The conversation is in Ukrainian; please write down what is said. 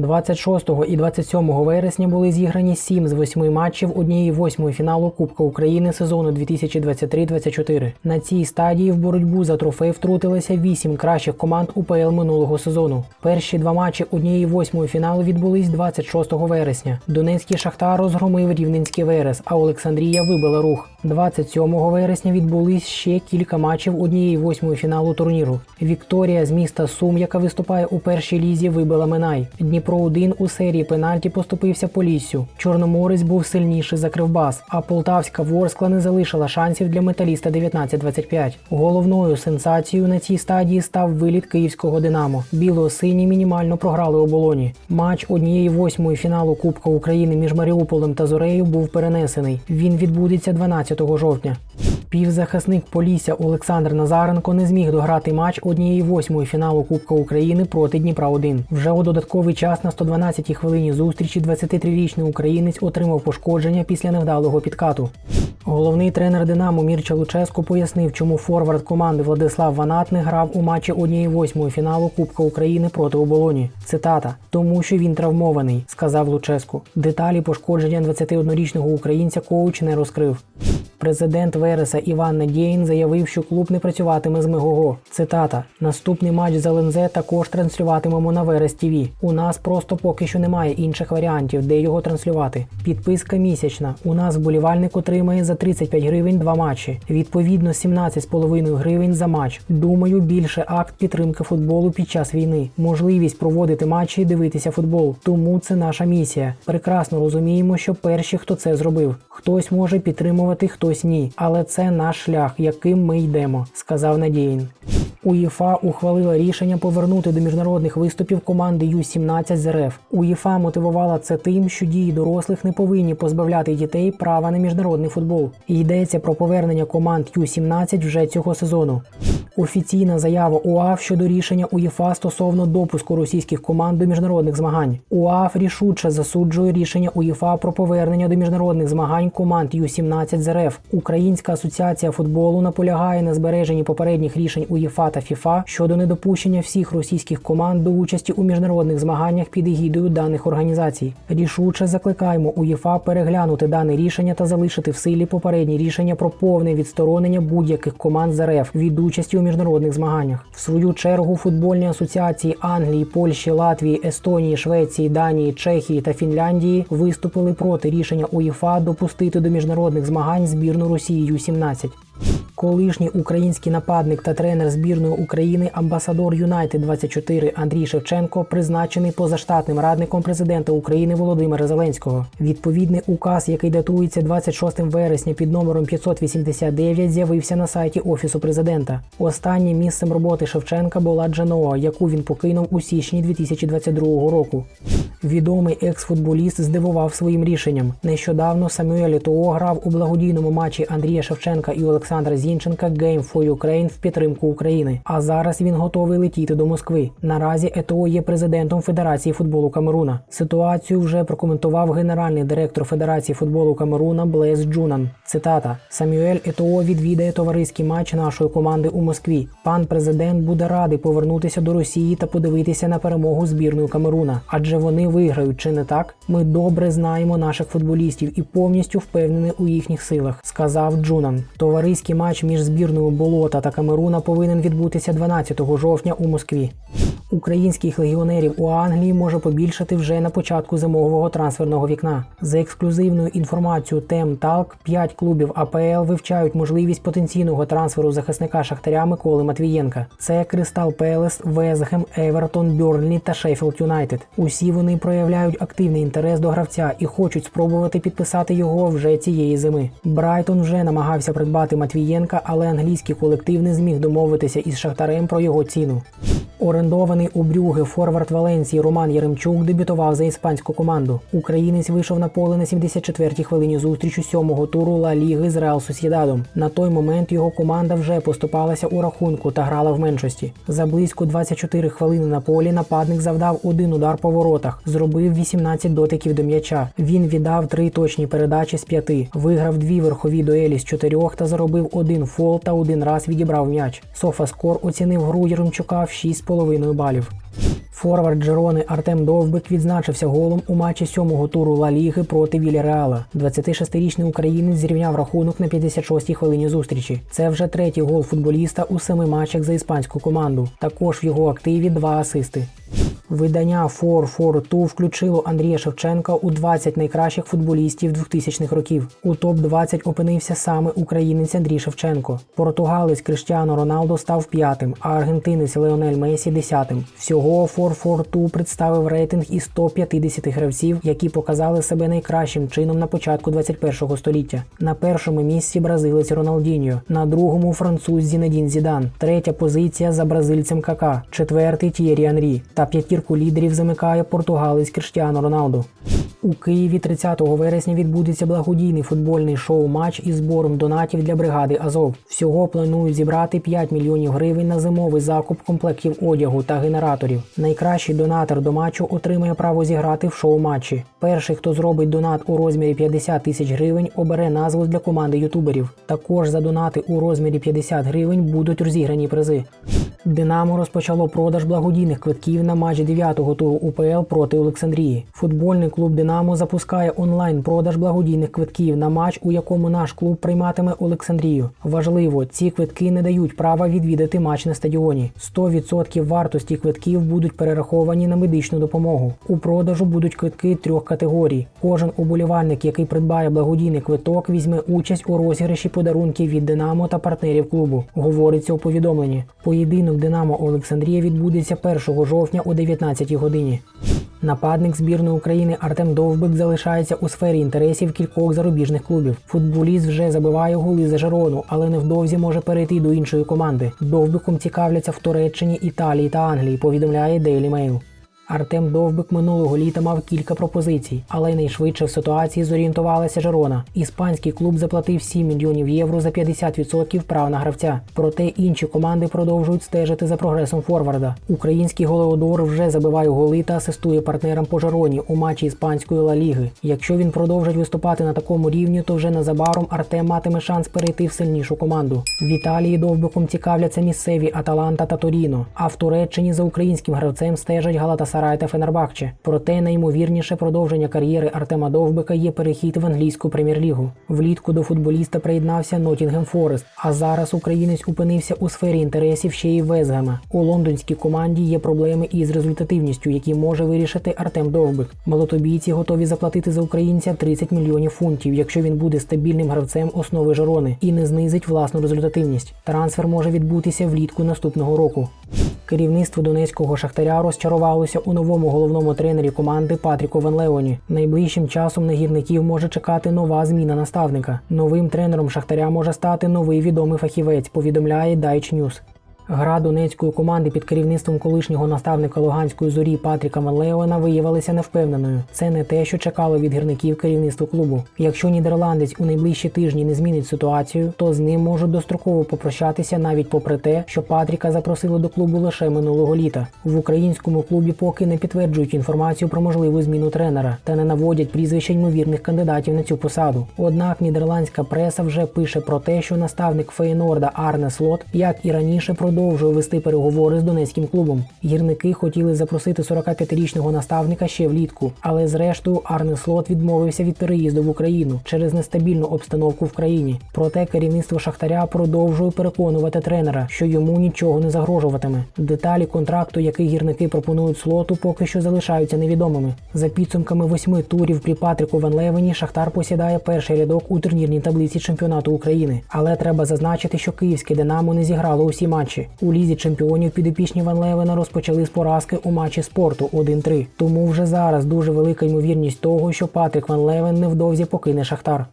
26 і 27 вересня були зіграні 7 з 8 матчів однієї восьмої фіналу Кубка України сезону 2023-24. На цій стадії в боротьбу за трофей втрутилися 8 кращих команд УПЛ минулого сезону. Перші два матчі однієї восьмої фіналу відбулись 26 вересня. Донецький Шахтар розгромив Рівненський Верес, а Олександрія вибила рух. 27 вересня відбулись ще кілька матчів однієї восьмої фіналу турніру. Вікторія з міста Сум, яка виступає у першій лізі, вибила Минай. Дніпро 1 у серії пенальті поступився Поліссю. Чорноморець був сильніший за Кривбас, а Полтавська Ворскла не залишила шансів для металіста 19-25. Головною сенсацією на цій стадії став виліт київського Динамо. Біло-сині мінімально програли оболоні. Матч однієї восьмої фіналу Кубка України між Маріуполем та Зорею був перенесений. Він відбудеться 12 жовтня. Півзахисник Полісся Олександр Назаренко не зміг дограти матч однієї восьмої фіналу Кубка України проти Дніпра 1 Вже у додатковий час на 112-й хвилині зустрічі 23-річний українець отримав пошкодження після невдалого підкату. Головний тренер Динамо Мірча Луческо пояснив, чому форвард команди Владислав Ванат не грав у матчі однієї восьмої фіналу Кубка України проти оболоні. Цитата: тому що він травмований, сказав Луческо. Деталі пошкодження 21-річного українця коуч не розкрив. Президент Вереса Іван Надєїн заявив, що клуб не працюватиме з Мегого. Цитата: Наступний матч за ЛНЗ також транслюватимемо на Верес ТВ. У нас просто поки що немає інших варіантів, де його транслювати. Підписка місячна. У нас вболівальник отримає за 35 гривень два матчі. Відповідно, 17,5 гривень за матч. Думаю, більше акт підтримки футболу під час війни. Можливість проводити матчі і дивитися футбол. Тому це наша місія. Прекрасно розуміємо, що перші, хто це зробив. Хтось може підтримувати, хтось ні. Але це наш шлях, яким ми йдемо, сказав Надіїн. УЄФА ухвалила рішення повернути до міжнародних виступів команди Ю-17 з РФ. УЄФА мотивувала це тим, що дії дорослих не повинні позбавляти дітей права на міжнародний футбол. Йдеться про повернення команд Ю-17 вже цього сезону. Офіційна заява УАФ щодо рішення УЄФА стосовно допуску російських команд до міжнародних змагань. УАФ рішуче засуджує рішення УЄФА про повернення до міжнародних змагань команд Ю-17 з РФ. Українська асоціація футболу наполягає на збереженні попередніх рішень УЄФА та ФІФА щодо недопущення всіх російських команд до участі у міжнародних змаганнях під егідою даних організацій. Рішуче закликаємо УЄФА переглянути дане рішення та залишити в силі попередні рішення про повне відсторонення будь-яких команд з РФ від участі у міжнародних змаганнях. В свою чергу футбольні асоціації Англії, Польщі, Латвії, Естонії, Швеції, Данії, Чехії та Фінляндії виступили проти рішення УЄФА допустити до міжнародних змагань збірну Росії Ю-17. Колишній український нападник та тренер збірної України, амбасадор Юнайтед 24 Андрій Шевченко, призначений позаштатним радником президента України Володимира Зеленського. Відповідний указ, який датується 26 вересня під номером 589, з'явився на сайті Офісу президента. Останнім місцем роботи Шевченка була Дженоа, яку він покинув у січні 2022 року. Відомий екс-футболіст здивував своїм рішенням. Нещодавно Самюель Етоо грав у благодійному матчі Андрія Шевченка і Олександра Зінченка Game for Ukraine в підтримку України. А зараз він готовий летіти до Москви. Наразі Етоо є президентом Федерації футболу Камеруна. Ситуацію вже прокоментував генеральний директор Федерації футболу Камеруна Блейз Джунан. Цитата: Самюель Етоо відвідає товариський матч нашої команди у Москві. Пан президент буде радий повернутися до Росії та подивитися на перемогу збірної Камеруна, адже вони виграють, чи не так? Ми добре знаємо наших футболістів і повністю впевнені у їхніх силах, сказав Джунан. Товариський матч між збірною Болота та Камеруна повинен відбутися 12 жовтня у Москві. Українських легіонерів у Англії може побільшати вже на початку зимового трансферного вікна. За ексклюзивною інформацією Тем Талк, 5 клубів АПЛ вивчають можливість потенційного трансферу захисника Шахтаря Миколи Матвієнка. Це Кристал Пелес, Везгем, Евертон, Бьорнлі та Шеффілд Юнайтед. Усі вони проявляють активний інтерес до гравця і хочуть спробувати підписати його вже цієї зими. Брайтон вже намагався придбати Матвієнка, але англійський колектив не зміг домовитися із Шахтарем про його ціну. Орендований у Брюги форвард Валенції Роман Яремчук дебютував за іспанську команду. Українець вийшов на поле на 74-й хвилині зустрічі сьомого туру Ла Ліги з Реал Сосєдадом. На той момент його команда вже поступалася у рахунку та грала в меншості. За близько 24 хвилини на полі нападник завдав один удар по воротах, зробив 18 дотиків до м'яча. Він віддав три точні передачі з п'яти, виграв дві верхові дуелі з чотирьох та заробив один фол та один раз відібрав м'яч. Софаскор оцінив гру Яремчука в 6,5 балів. Форвард Джерони Артем Довбик відзначився голом у матчі сьомого туру Ла Ліги проти Вільяреала. 26-річний українець зрівняв рахунок на 56-й хвилині зустрічі. Це вже третій гол футболіста у семи матчах за іспанську команду. Також в його активі два асисти. Видання 442 включило Андрія Шевченка у 20 найкращих футболістів 2000-х років. У топ-20 опинився саме українець Андрій Шевченко. Португалець Криштіано Роналдо став п'ятим, а аргентинець Леонель Месі десятим. Всього 442 представив рейтинг із 150 гравців, які показали себе найкращим чином на початку 21-го століття. На першому місці бразилець Роналдіньо, на другому француз Зінедін Зідан, третя позиція за бразильцем Кака, четвертий Т'єрі Анрі та п'ятірку лідерів замикає португалець Криштіано Роналдо. У Києві 30 вересня відбудеться благодійний футбольний шоу-матч із збором донатів для бригади Азов. Всього планують зібрати 5 мільйонів гривень на зимовий закуп комплектів одягу та генераторів. Найкращий донатор до матчу отримає право зіграти в шоу-матчі. Перший, хто зробить донат у розмірі 50 тисяч гривень, обере назву для команди ютуберів. Також за донати у розмірі 50 гривень будуть розіграні призи. Динамо розпочало продаж благодійних квитків на матч 9-го туру УПЛ проти Олександрії. Футбольний клуб Динамо запускає онлайн-продаж благодійних квитків на матч, у якому наш клуб прийматиме Олександрію. Важливо, ці квитки не дають права відвідати матч на стадіоні. 100% вартості квитків будуть перераховані на медичну допомогу. У продажу будуть квитки трьох категорій. Кожен уболівальник, який придбає благодійний квиток, візьме участь у розіграші подарунків від Динамо та партнерів клубу. Говориться у повідомленні. Поєдинок Динамо Олександрія відбудеться 1 жовтня о 19 годині. Нападник збірної України Артем Довбик залишається у сфері інтересів кількох зарубіжних клубів. Футболіст вже забиває голи за Жерону, але невдовзі може перейти до іншої команди. Довбиком цікавляться в Туреччині, Італії та Англії. Повідомляє Daily Mail. Артем Довбик минулого літа мав кілька пропозицій, але найшвидше в ситуації зорієнтувалася Жерона. Іспанський клуб заплатив 7 мільйонів євро за 50% прав на гравця. Проте інші команди продовжують стежити за прогресом Форварда. Український голеодор вже забиває голи та асистує партнерам по Жероні у матчі іспанської Ла Ліги. Якщо він продовжить виступати на такому рівні, то вже незабаром Артем матиме шанс перейти в сильнішу команду. В Італії довбиком цікавляться місцеві Аталанта та Торіно. А в Туреччині за українським гравцем стежать Галатасарай та Фенербахче. Проте найімовірніше продовження кар'єри Артема Довбика є перехід в англійську прем'єр-лігу. Влітку до футболіста приєднався Нотінгем Форест, а зараз українець опинився у сфері інтересів ще й Везгема. У лондонській команді є проблеми із результативністю, які може вирішити Артем Довбик. Молотобійці готові заплатити за українця 30 мільйонів фунтів, якщо він буде стабільним гравцем основи Жорони і не знизить власну результативність. Трансфер може відбутися влітку наступного року. Керівництво донецького шахтаря розчарувалося у новому головному тренері команди Патріку Ван Леоні. Найближчим часом нагірників може чекати нова зміна наставника. Новим тренером шахтаря може стати новий відомий фахівець. Повідомляє Дайч Ньюс. Гра донецької команди під керівництвом колишнього наставника Луганської зорі Патріка Манлеона виявилася невпевненою. Це не те, що чекало від гірників керівництва клубу. Якщо нідерландець у найближчі тижні не змінить ситуацію, то з ним можуть достроково попрощатися навіть попри те, що Патріка запросили до клубу лише минулого літа. В українському клубі поки не підтверджують інформацію про можливу зміну тренера та не наводять прізвища ймовірних кандидатів на цю посаду. Однак нідерландська преса вже пише про те, що наставник Фейнорда Арне Слот, як і раніше, продовжує вести переговори з донецьким клубом. Гірники хотіли запросити 45-річного наставника ще влітку, але зрештою Арне Слот відмовився від переїзду в Україну через нестабільну обстановку в країні. Проте керівництво Шахтаря продовжує переконувати тренера, що йому нічого не загрожуватиме. Деталі контракту, який гірники пропонують слоту, поки що залишаються невідомими. За підсумками восьми турів при Патрику Ван Левені Шахтар посідає перший рядок у турнірній таблиці чемпіонату України. Але треба зазначити, що київське Динамо не зіграло усі матчі. У лізі чемпіонів підопічні Ван Левена розпочали з поразки у матчі спорту 1-3. Тому вже зараз дуже велика ймовірність того, що Патрік Ван Левен невдовзі покине Шахтар.